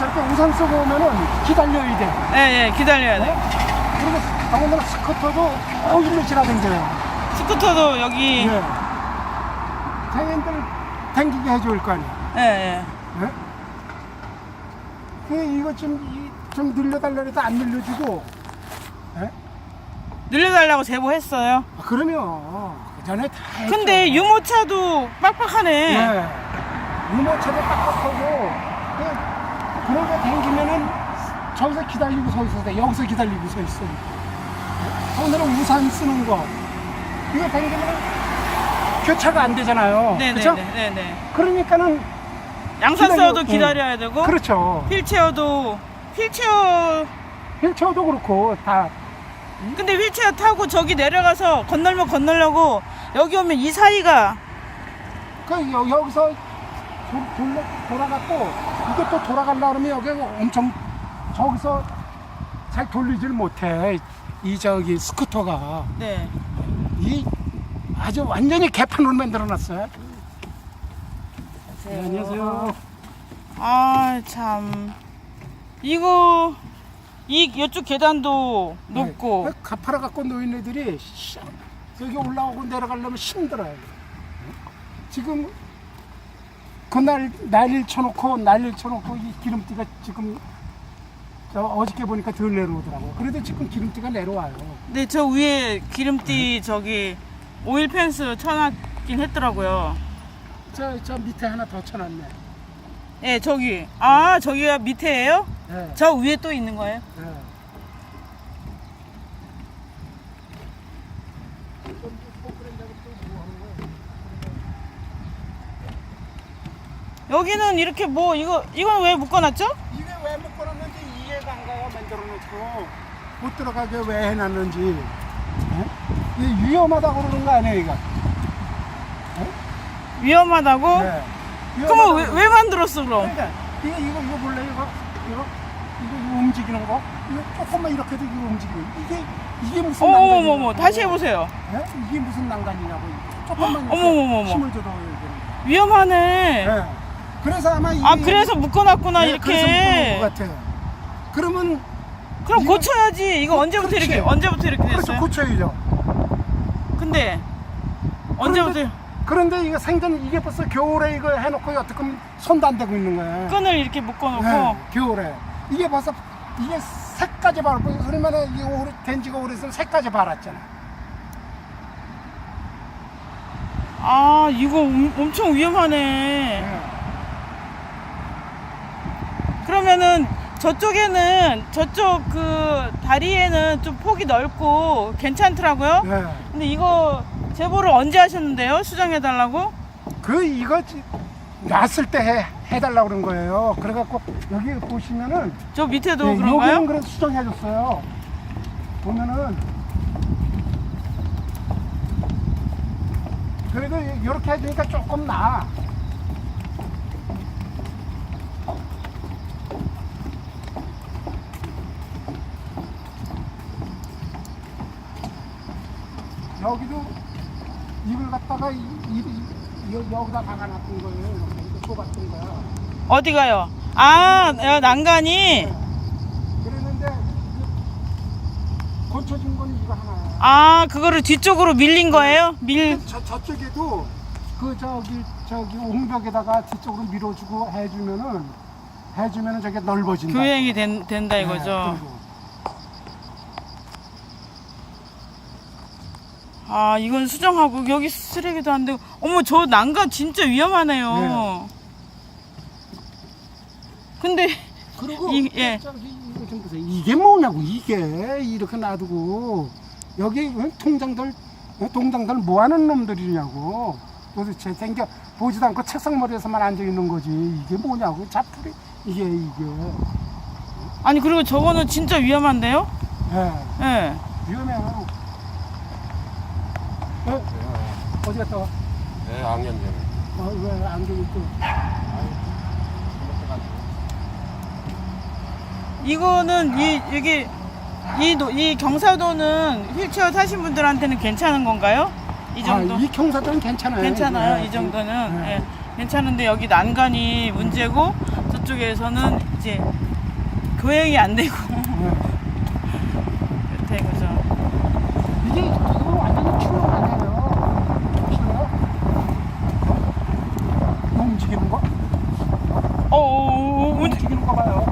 저렇게 우산 쓰고 오면은 기다려야 돼. 예, 예, 기다려야 돼. 그리고 더군다나 스쿠터도 어 일로 지나다녀요. 스쿠터도 여기, 예. 장애인들 댕기게 해줄 거 아니야. 예, 예. 예? 그 이거 좀, 이- 좀 늘려달라 해도 안 늘려주고. 예? 늘려달라고 제보했어요. 아, 그러면 그 전에 다 했죠. 근데 유모차도 빡빡하네. 예. 유모차도 빡빡하고 그 그런 거 댕기면은 저기서 기다리고 서 있어야 돼. 여기서 기다리고 서 있어. 오늘은 우산 쓰는 거 이거 댕기면은 교차가 안 되잖아요. 네네네. 그렇죠? 네네. 그러니까는 양산서도 기다려- 기다려야 되고, 그렇죠. 휠체어도, 휠체어, 휠체어도 그렇고 다 근데 휠체어 타고 저기 내려가서 건널면 건널려고 여기 오면 이 사이가 그 여, 여기서 도, 돌려, 돌아갔고 이게 또 돌아가려고 그러면 여기 엄청 저기서 잘 돌리질 못해. 이 저기 스쿠터가. 네. 이 아주 완전히 개판으로 만들어 놨어요. 네, 안녕하세요. 아, 참. 이거, 이, 이쪽 계단도 높고. 네, 가파라 갖고 노인 애들이 씨, 여기 올라오고 내려가려면 힘들어요. 지금 그날 난리를 쳐놓고 난리를 쳐놓고 이 기름띠가 지금 저 어저께 보니까 덜 내려오더라고 그래도 지금 기름띠가 내려와요 네, 저 위에 기름띠 저기 오일 펜스 쳐놨긴 했더라고요. 저, 저 밑에 하나 더 쳐놨네 예, 저기. 아, 저기가 밑에예요? 네, 저 위에 또 있는 거예요? 네. 여기는 이렇게 뭐 이거 이건 왜 묶어놨죠? 이게 왜 묶어놨는지 이해가 안 가요 만들어놓고 못 들어가게 왜 해놨는지 네? 이게 위험하다고 그러는 거 아니에요 이거 위험하다고? 네. 그러면 왜, 위험하다고 왜 만들었어 그럼? 그러니까 이거 이거 이거 몰래 이거 이거 이거 이거 움직이는 거 이거 조금만 이렇게 해도 이거 움직이는 거. 이게 이게 무슨 어머머머 난간이냐고. 다시 해보세요. 예? 이게 무슨 난간이냐고 조금만 이렇게 어머머머머. 힘을 줘도 위험하네. 거. 예. 그래서 아마 이게 아 그래서 묶어놨구나 예, 그래서 묶어놓은 이렇게. 것 같아요. 그러면 그럼 이거- 고쳐야지. 이거 언제부터 그렇지. 이렇게 언제부터 이렇게 그렇죠 됐어요? 고쳐야죠. 근데 언제부터 그런데 이거 생전 이게 벌써 겨울에 이거 해놓고 어떻게 손도 안 대고 있는 거야. 끈을 이렇게 묶어놓고 예, 겨울에 이게 벌써 이게 색까지 바르고 얼마나 이게 오래 된 지가 오래서 색까지 바랐잖아. 아 이거 엄- 엄청 위험하네. 예. 그러면은 저쪽에는 저쪽 그 다리에는 좀 폭이 넓고 괜찮더라고요. 예. 근데 이거 제보를 언제 하셨는데요? 수정해 달라고? 그 이거 지- 놨을 때 해, 해달라고 그런 거예요. 그래갖고 여기 보시면은 저 밑에도 예, 그런가요? 여기는 그래서 수정해줬어요. 보면은 그래도 이렇게 해주니까 조금 나 여기도 이걸 갖다가 이, 이, 이, 여- 여기다 박아놨던 거예요. 이렇게 좁았던 거야. 어디가요? 아 어, 난간이 그랬는데 그 고쳐진 건 이거 하나야. 아 그거를 뒤쪽으로 밀린 거예요? 밀 저, 저쪽에도 그 저기 저기 옹벽에다가 뒤쪽으로 밀어주고 해주면은 해주면은 저게 넓어진다. 교행이 된, 된다 네, 이거죠. 그리고. 아 이건 수정하고 여기 쓰레기도 안 되고 어머 저 난간 진짜 위험하네요. 네. 근데 그리고 이- 예. 이거 좀 보세요. 이게 뭐냐고 이게 이렇게 놔두고 여기 어, 통장들 어, 통장들 뭐 하는 놈들이냐고 도대체 생겨 보지도 않고 책상 머리에서만 앉아 있는 거지 이게 뭐냐고 자풀이 이게 이게 아니 그리고 저거는 진짜 위험한데요? 예. 예. 위험해요. 어? 어디 갔다 와? 네, 악년년. 어, 왜 안경 입고? 이거는 이 여기 이, 노- 이 경사도는 휠체어 타신 분들한테는 괜찮은 건가요? 이 정도? 아, 이 경사도는 괜찮아요. 괜찮아요. 네. 이 정도는 네. 예, 괜찮은데 여기 난간이 문제고 저쪽 저쪽에서는 이제 교행이 안 되고 네. 그렇대 그죠. 이게 이거 완전히 출렁다녀요. 보실래요? 이거 움직이는 거? 어, 어, 어, 움직, 움직이는 거 봐요.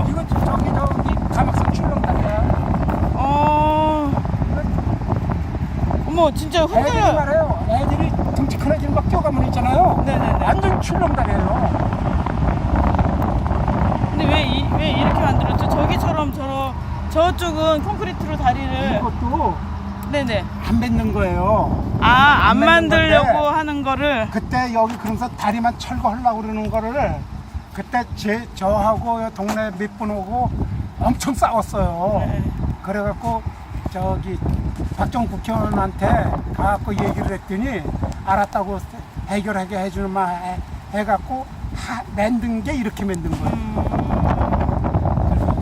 움직여요. 이거 저- 저기 저기 가막산 출렁다녀요. 어. 어머 진짜 애들이 흔들려. 말해요. 애들이 등치 큰 애들 막 뛰어가면 있잖아요. 네네네. 완전 출렁다녀요. 근데 왜, 이, 왜 이렇게 만들었죠? 저기처럼 저 저쪽은 콘크리트로 다리를 이것도 네네. 안 뱉는 거예요. 아, 안 만들려고 건데. 하는 거를 그때 여기 그러면서 다리만 철거하려고 그러는 거를 그때 제 저하고 요 동네 몇 분 오고 엄청 싸웠어요. 네. 그래갖고 저기 박정 국회의원한테 가갖고 얘기를 했더니 알았다고 해결하게 해주는 말 해- 해갖고 하, 만든 게 이렇게 만든 거예요. 음,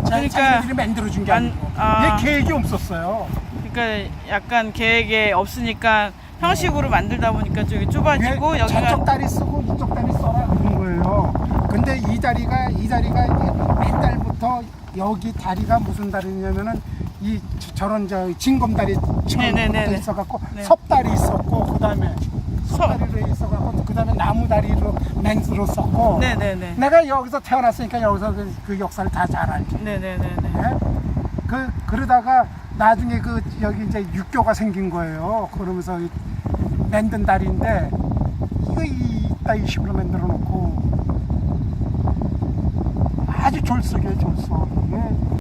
자- 그러니까 자기들이 만들어준 게 만- 아니고 아. 얘 계획이 없었어요. 그러니까 약간 계획에 없으니까 형식으로 만들다 보니까 저기 좁아지고 왜 여기가 저쪽 다리 쓰고 이쪽 다리 써라 그런 거예요. 근데 이 다리가 이 다리가 옛날부터 여기 다리가 무슨 다리냐면은 이 저- 저런 저 네네네네. 처음부터 있어갖고 네. 섭다리 있었고 그 다음에 섭. 섭다리로 있어갖고 그 다음에 나무다리로 맨스로 썼고 네네네. 내가 여기서 태어났으니까 여기서 그, 그 역사를 다 잘 알지. 네네네네. 예? 그 그러다가 나중에 그 여기 이제 육교가 생긴 거예요. 그러면서 이 만든 다리인데 이거 이따 이 식으로 만들어 놓고 아주 졸속이에요, 졸속. 이게